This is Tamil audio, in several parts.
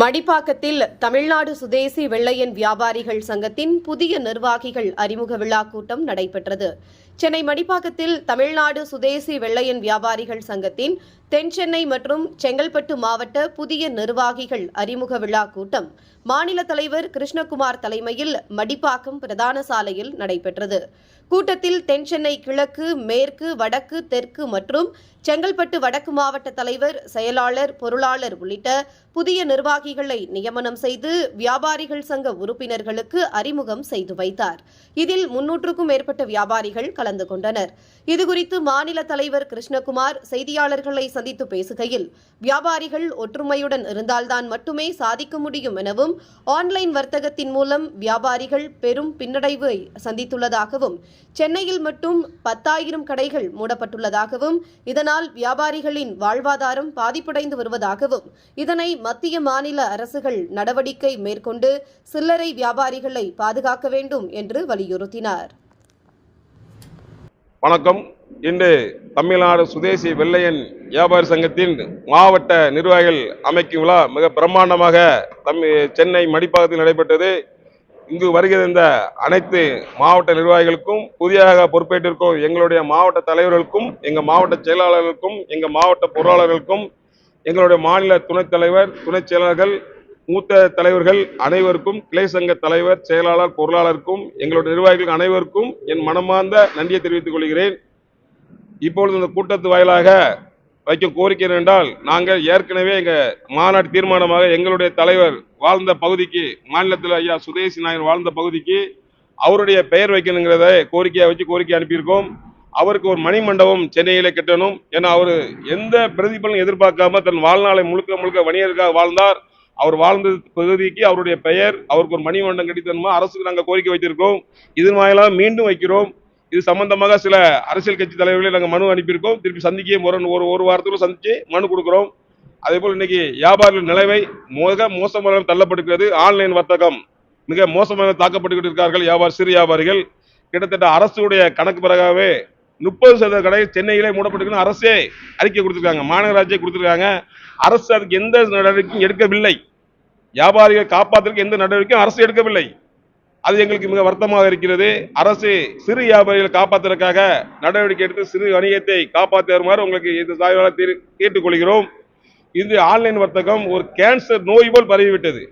மடிப்பாக்கத்தில் தமிழ்நாடு சுதேசி வெள்ளையன் வியாபாரிகள் சங்கத்தின் புதிய நிர்வாகிகள் அறிமுக விழா கூட்டம் நடைபெற்றது. சென்னை மடிப்பாக்கத்தில் தமிழ்நாடு சுதேசி வெள்ளையன் வியாபாரிகள் சங்கத்தின் தென்சென்னை மற்றும் செங்கல்பட்டு மாவட்ட புதிய நிர்வாகிகள் அறிமுக விழா கூட்டம் மாநில தலைவர் கிருஷ்ணகுமார் தலைமையில் மடிப்பாக்கம் பிரதான சாலையில் நடைபெற்றது. கூட்டத்தில் தென்சென்னை கிழக்கு மேற்கு வடக்கு தெற்கு மற்றும் செங்கல்பட்டு வடக்கு மாவட்ட தலைவர் செயலாளர் பொருளாளர் உள்ளிட்ட புதிய நிர்வாகிகளை நியமனம் செய்து வியாபாரிகள் சங்க உறுப்பினர்களுக்கு அறிமுகம் செய்து வைத்தார். இதில் முன்னூற்றுக்கும் மேற்பட்ட வியாபாரிகள் கலந்து கொண்டனர். இதுகுறித்து மாநில தலைவர் கிருஷ்ணகுமார் செய்தியாளர்களை சந்தித்து பேசுகையில் வியாபாரிகள் ஒற்றுமையுடன் இருந்தால்தான் மட்டுமே சாதிக்க முடியும் எனவும் ஆன்லைன் வர்த்தகத்தின் மூலம் வியாபாரிகள் பெரும் பின்னடைவை சந்தித்துள்ளதாகவும் சென்னையில் மட்டும் பத்தாயிரம் கடைகள் மூடப்பட்டுள்ளதாகவும் இதனால் வியாபாரிகளின் வாழ்வாதாரம் பாதிப்படைந்து வருவதாகவும் இதனை மத்திய மாநில மாநில அரசுகள் நடவடிக்கை மேற்கொண்டு சில்லறை வியாபாரிகளை பாதுகாக்க வேண்டும் என்று வலியுறுத்தினார். வணக்கம். இன்று தமிழ்நாடு சுதேசி வெள்ளையன் வியாபாரி சங்கத்தின் மாவட்ட நிர்வாகிகள் அமைக்கும் விழா மிக பிரம்மாண்டமாக தமிழ் சென்னை மடிப்பாகத்தில் நடைபெற்றது. இங்கு வருகிறந்த அனைத்து மாவட்ட நிர்வாகிகளுக்கும் புதிதாக பொறுப்பேற்றிருக்கும் எங்களுடைய மாவட்ட தலைவர்களுக்கும் எங்கள் மாவட்ட செயலாளர்களுக்கும் எங்கள் மாவட்ட பொருளாளர்களுக்கும் எங்களுடைய மாநில துணைத் தலைவர் துணைச் செயலாளர்கள் மூத்த தலைவர்கள் அனைவருக்கும் கிளை சங்க தலைவர் செயலாளர் பொருளாளருக்கும் எங்களுடைய நிர்வாகிகள் அனைவருக்கும் என் மனமார்ந்த நன்றியை தெரிவித்துக் கொள்கிறேன். இப்பொழுது இந்த கூட்டத்து வாயிலாக வைக்கும் கோரிக்கை என்றால் நாங்கள் ஏற்கனவே எங்கள் மாநாடு தீர்மானமாக எங்களுடைய தலைவர் வாழ்ந்த பகுதிக்கு மாநிலத்தில் ஐயா சுதேசி நாயர் வாழ்ந்த பகுதிக்கு அவருடைய பெயர் வைக்கணுங்கிறத கோரிக்கையை வச்சு கோரிக்கை அனுப்பியிருக்கோம். அவருக்கு ஒரு மணிமண்டபம் சென்னையில கட்டணும். ஏன்னா அவர் எந்த பிரதிபலனும் எதிர்பார்க்காம தன் வாழ்நாளை முழுக்க முழுக்க வணிகருக்காக வாழ்ந்தார். அவர் வாழ்ந்த பகுதிக்கு அவருடைய பெயர் அவருக்கு ஒரு மணிமண்டம் கிடைத்தனுமா அரசுக்கு நாங்கள் கோரிக்கை வைத்திருக்கோம் இதன் வாயிலாக மீண்டும் வைக்கிறோம். இது சம்பந்தமாக சில அரசியல் கட்சி தலைவர்களை நாங்கள் மனு அனுப்பியிருக்கோம். திருப்பி சந்திக்க முரண் ஒரு ஒரு வாரத்துக்குள்ள சந்திச்சு மனு கொடுக்குறோம். அதே போல் இன்னைக்கு வியாபாரிகள் நிலைமை மிக மோசமான தள்ளப்படுகிறது ஆன்லைன் வர்த்தகம் மிக மோசமாக தாக்கப்பட்டுக்கிட்டு இருக்கார்கள் வியாபாரி சிறு வியாபாரிகள். கிட்டத்தட்ட அரசுடைய கணக்கு பிறகாவே முப்பது சதவீத கடை சென்னையிலே மூடப்பட்டிருக்குன்னு அரசே அறிக்கை கொடுத்துருக்காங்க மாநகராட்சியை கொடுத்துருக்காங்க. அரசு அதுக்கு எந்த நடவடிக்கையும் எடுக்கவில்லை. வியாபாரிகளை காப்பாற்றுறதுக்கு எந்த நடவடிக்கையும் அரசு எடுக்கவில்லை. அது எங்களுக்கு மிக வருத்தமாக இருக்கிறது. அரசு சிறு வியாபாரிகளை காப்பாற்றுறதுக்காக நடவடிக்கை எடுத்து சிறு வணிகத்தை காப்பாற்றி வருமாறு உங்களுக்கு இந்த சாய்வாளர் கேட்டுக்கொள்கிறோம். இது ஆன்லைன் வர்த்தகம் ஒரு கேன்சர் நோய் போல் பரவிவிட்டது.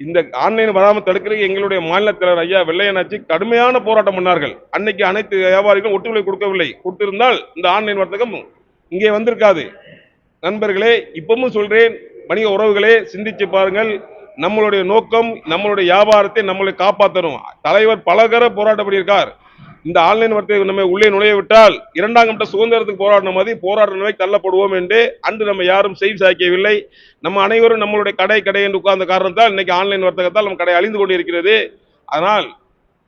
இந்த ஆன்லைன் வராமல் தடுக்கிறதுக்கு எங்களுடைய மாநில தலைவர் ஐயா வெள்ளையனாச்சி கடுமையான போராட்டம் பண்ணார்கள். அன்னைக்கு அனைத்து வியாபாரிகளும் ஒட்டுழைப்பு கொடுக்கவில்லை. கொடுத்திருந்தால் இந்த ஆன்லைன் வர்த்தகம் இங்கே வந்திருக்காது. நண்பர்களே இப்பவும் சொல்றேன் வணிக உறவுகளே சிந்திச்சு பாருங்கள். நம்மளுடைய நோக்கம் நம்மளுடைய வியாபாரத்தை நம்மளை காப்பாற்றணும் தலைவர் பலகர போராட்டம் பண்ணியிருக்கார் இந்த ஆன்லைன் வர்த்தகம் நம்ம உள்ளே நுழைய விட்டால் இரண்டாம் கட்ட சுதந்திரத்துக்கு போராடின மாதிரி போராட்ட நிலைக்கு தள்ளப்படுவோம் என்று அன்று நம்ம யாரும் செய்தி சாய்க்கவில்லை. நம்ம அனைவரும் நம்மளுடைய கடை கடை என்று உட்கார்ந்த காரணத்தால் இன்னைக்கு ஆன்லைன் வர்த்தகத்தால் நம்ம கடை அழிந்து கொண்டிருக்கிறது. அதனால்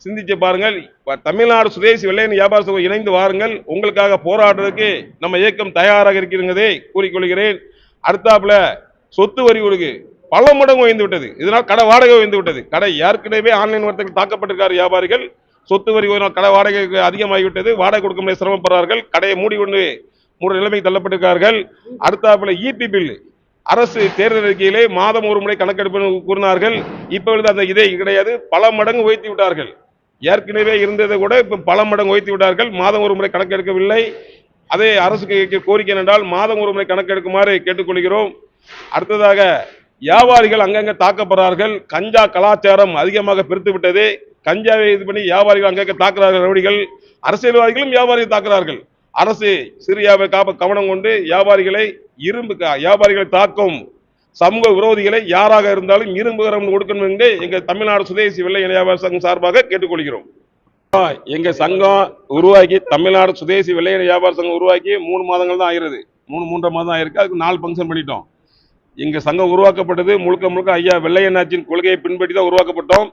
சிந்திச்சு பாருங்கள். தமிழ்நாடு சுதேசி வெள்ளையன் வியாபார சங்கம் இணைந்து வாருங்கள். உங்களுக்காக போராடுறதுக்கு நம்ம இயக்கம் தயாராக இருக்கிறதே கூறிக்கொள்கிறேன். அடுத்தாப்புல சொத்து வரி ஒழுங்கு பல மடங்கு உயர்ந்து விட்டது. இதனால் கடை வாடகை உயர்ந்து விட்டது. கடை ஏற்கனவே ஆன்லைன் வர்த்தகம் தாக்கப்பட்டிருக்கார் வியாபாரிகள். சொத்து வரி உயர்வு கடை வாடகை அதிகமாகிவிட்டது. வாடகை கொடுக்க முடிய சிரமப்படுறார்கள். கடையை மூடி கொண்டு மூன்று நிலைமைக்கு தள்ளப்பட்டிருக்கார்கள் அடுத்தாப்புல இபி பில் அரசு தேர்தல் அறிக்கையிலே மாதம் ஒரு முறை கணக்கெடுப்பு கூறினார்கள். இப்பொழுது அந்த இதே கிடையாது. பல மடங்கு உயர்த்தி விட்டார்கள். ஏற்கனவே இருந்ததை கூட இப்போ பல மடங்கு உயர்த்தி விட்டார்கள். மாதம் ஒரு முறை கணக்கெடுக்கவில்லை. அதே அரசுக்கு கோரிக்கை என்றால் மாதம் ஒரு முறை கணக்கெடுக்குமாறு கேட்டுக்கொள்கிறோம். அடுத்ததாக வியாபாரிகள் அங்கங்கே தாக்கப்படுறார்கள். கஞ்சா கலாச்சாரம் அதிகமாக பெருத்து விட்டது கஞ்சாவை இது பண்ணி வியாபாரிகள் அங்கே தாக்குறார்கள். ரவுடிகள் அரசியல்வாதிகளும் வியாபாரிகள் தாக்குறார்கள். அரசு சிரியாவை காப்ப கவனம் கொண்டு வியாபாரிகளை இரும்பு கா- வியாபாரிகளை தாக்கும். சமூக விரோதிகளை யாராக இருந்தாலும் இரும்பு கரம் கொடுக்கணும் என்று எங்கள் தமிழ்நாடு சுதேசி வெள்ளை வியாபார சங்கம் சார்பாக கேட்டுக்கொள்கிறோம். எங்க சங்கம் உருவாக்கி தமிழ்நாடு சுதேசி வெள்ளையன் வியாபார சங்கம் உருவாக்கி மூணு மாதங்கள் தான் ஆகிறது. மூணு மூன்றரை மாதம் ஆயிருக்கு. அதுக்கு நாலு ஃபங்க்ஷன் பண்ணிட்டோம். எங்கள் சங்கம் உருவாக்கப்பட்டது. முழுக்க முழுக்க ஐயா வெள்ளையனாச்சின் கொள்கையை பின்பற்றி தான் உருவாக்கப்பட்டோம்.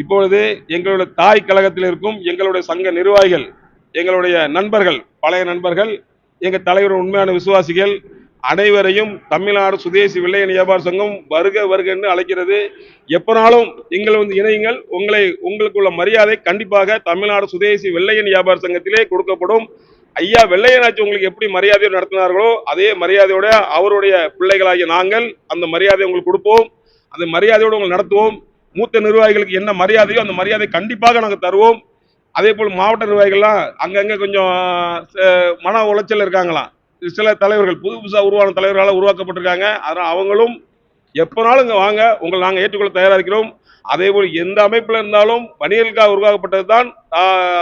இப்பொழுது எங்களுடைய தாய் கழகத்தில் இருக்கும் எங்களுடைய சங்க நிர்வாகிகள் எங்களுடைய நண்பர்கள் பழைய நண்பர்கள் எங்கள் தலைவர் உண்மையான விசுவாசிகள் அனைவரையும் தமிழ்நாடு சுதேசி வெள்ளையன் வியாபார சங்கம் வருக வருக என்று அழைக்கிறது. எப்பனாலும் எங்களை வந்து இணையுங்கள். உங்களை உங்களுக்குள்ள மரியாதை கண்டிப்பாக தமிழ்நாடு சுதேசி வெள்ளையன் வியாபார சங்கத்திலே கொடுக்கப்படும். ஐயா வெள்ளையனாச்சி உங்களுக்கு எப்படி மரியாதையோடு நடத்தினார்களோ அதே மரியாதையோட அவருடைய பிள்ளைகளாகிய நாங்கள் அந்த மரியாதையை உங்களுக்கு கொடுப்போம். அந்த மரியாதையோடு உங்களை நடத்துவோம். மூத்த நிர்வாகிகளுக்கு என்ன மரியாதையோ அந்த மரியாதை கண்டிப்பாக நாங்கள் தருவோம். அதே போல் மாவட்ட நிர்வாகிகள்லாம் அங்கங்கே கொஞ்சம் மன உளைச்சல் இருக்காங்களாம். சில தலைவர்கள் புது புதுசாக உருவான தலைவர்களால் உருவாக்கப்பட்டிருக்காங்க. அதனால் அவங்களும் எப்போனாலும் இங்கே வாங்க. உங்களை நாங்கள் ஏற்றுக்கொள்ள தயாராக இருக்கிறோம். அதே போல் எந்த அமைப்பில் இருந்தாலும் வணிகர்களுக்காக உருவாக்கப்பட்டது தான்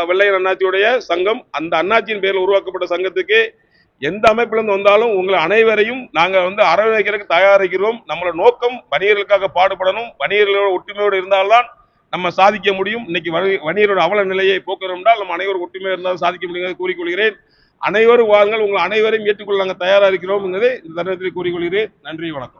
வெள்ளையன் அண்ணாச்சியுடைய சங்கம். அந்த அண்ணாச்சியின் பேரில் உருவாக்கப்பட்ட சங்கத்துக்கு எந்த அமைப்பிலிருந்து வந்தாலும் உங்களை அனைவரையும் நாங்கள் வந்து அரவணைக்கிறதுக்கு தயாரிக்கிறோம் நம்மளோட நோக்கம் வணிகர்களுக்காக பாடுபடணும். வணிகர்களோட ஒற்றுமையோடு இருந்தால்தான் நம்ம சாதிக்க முடியும். இன்னைக்கு வணி- வணிகரோட அவல நிலையை போக்குறோம் என்றால் நம்ம அனைவரும் ஒற்றுமையாக இருந்தால் சாதிக்க முடியும் கூறிக்கொள்கிறேன். அனைவரும் வாருங்கள் உங்கள் அனைவரையும் ஏற்றுக்கொள்ள நாங்கள் தயாராக இருக்கிறோம். என்பதை இந்த தருணத்தில் கூறிக்கொள்கிறேன். நன்றி வணக்கம்.